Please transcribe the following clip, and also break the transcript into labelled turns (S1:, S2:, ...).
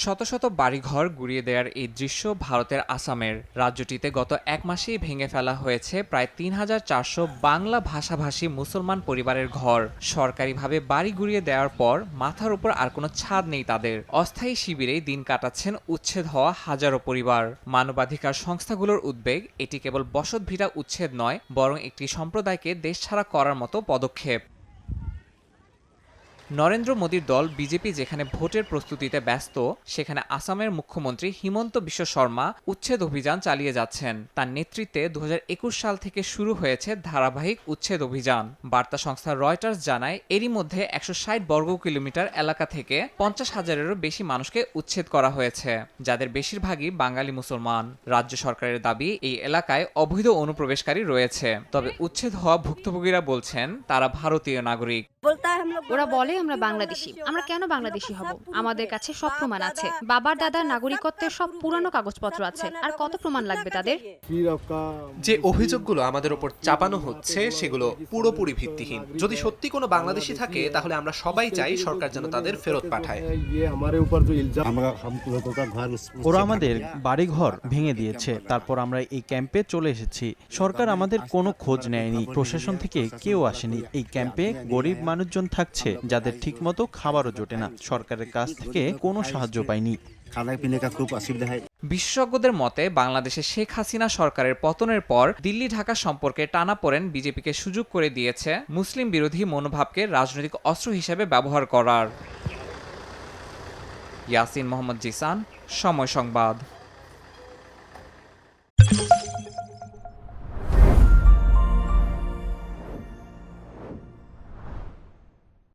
S1: শত শত বাড়িঘর গুড়িয়ে দেওয়ার এই দৃশ্য ভারতের আসামের। রাজ্যটিতে গত এক মাসেই ভেঙে ফেলা হয়েছে প্রায় তিন হাজার চারশো বাংলা ভাষাভাষী মুসলমান পরিবারের ঘর। সরকারিভাবে বাড়ি গুড়িয়ে দেওয়ার পর মাথার উপর আর কোনো ছাদ নেই তাদের। অস্থায়ী শিবিরেই দিন কাটাচ্ছেন উচ্ছেদ হওয়া হাজারো পরিবার। মানবাধিকার সংস্থাগুলোর উদ্বেগ, এটি কেবল বসতভিটা উচ্ছেদ নয়, বরং একটি সম্প্রদায়কে দেশ ছাড়া করার মতো পদক্ষেপ। নরেন্দ্র মোদীর দল বিজেপি যেখানে ভোটের প্রস্তুতিতে ব্যস্ত, সেখানে আসামের মুখ্যমন্ত্রী হিমন্ত বিশ্ব শর্মা উচ্ছেদ অভিযান চালিয়ে যাচ্ছেন। তার নেতৃত্বে দু হাজার একুশ সাল থেকে শুরু হয়েছে ধারাবাহিক উচ্ছেদ অভিযান। বার্তা সংস্থা রয়টার্স জানায়, এরই মধ্যে একশো ষাট বর্গ কিলোমিটার এলাকা থেকে পঞ্চাশ হাজারেরও বেশি মানুষকে উচ্ছেদ করা হয়েছে, যাদের বেশিরভাগই বাঙালি মুসলমান। রাজ্য সরকারের দাবি, এই এলাকায় অবৈধ অনুপ্রবেশকারী রয়েছে। তবে উচ্ছেদ হওয়া ভুক্তভোগীরা বলছেন, তারা ভারতীয় নাগরিক।
S2: ওরা বলে আমরা বাংলাদেশি। আমরা কেন বাংলাদেশি হব? আমাদের কাছে সব প্রমাণ আছে। বাবার দাদার নাগরিকত্বের সব পুরানো কাগজপত্র আছে। আর কত প্রমাণ লাগবে তাদের?
S3: যে অভিযোগগুলো আমাদের চাপানো হচ্ছে সেগুলো পুরোপুরি ভিত্তিহীন। যদি সত্যি কোনো বাংলাদেশি থাকে তাহলে আমরা সবাই চাই সরকার যেন তাদের ফেরত পাঠায়।
S4: ওরা আমাদের বাড়িঘর ভেঙে দিয়েছে। তারপর আমরা এই ক্যাম্পে চলে এসেছি। সরকার আমাদের কোনো খোঁজ নেয়নি। প্রশাসন থেকে কেউ আসেনি। এই ক্যাম্পে গরিব মানুষজন থাকছে যাদের ঠিকমতো খাবারও জোটে না। সরকারের কাছ থেকে কোনো সাহায্য
S5: পায়নি
S1: বিশেষজ্ঞদের মতে বাংলাদেশে শেখ হাসিনা সরকারের পতনের পর দিল্লি ঢাকা সম্পর্কে টানা পড়েন বিজেপিকে সুযোগ করে দিয়েছে মুসলিম বিরোধী মনোভাবকে রাজনৈতিক অস্ত্র হিসেবে ব্যবহার করার। ইয়াসিন মোহাম্মদ জিসান সময় সংবাদ।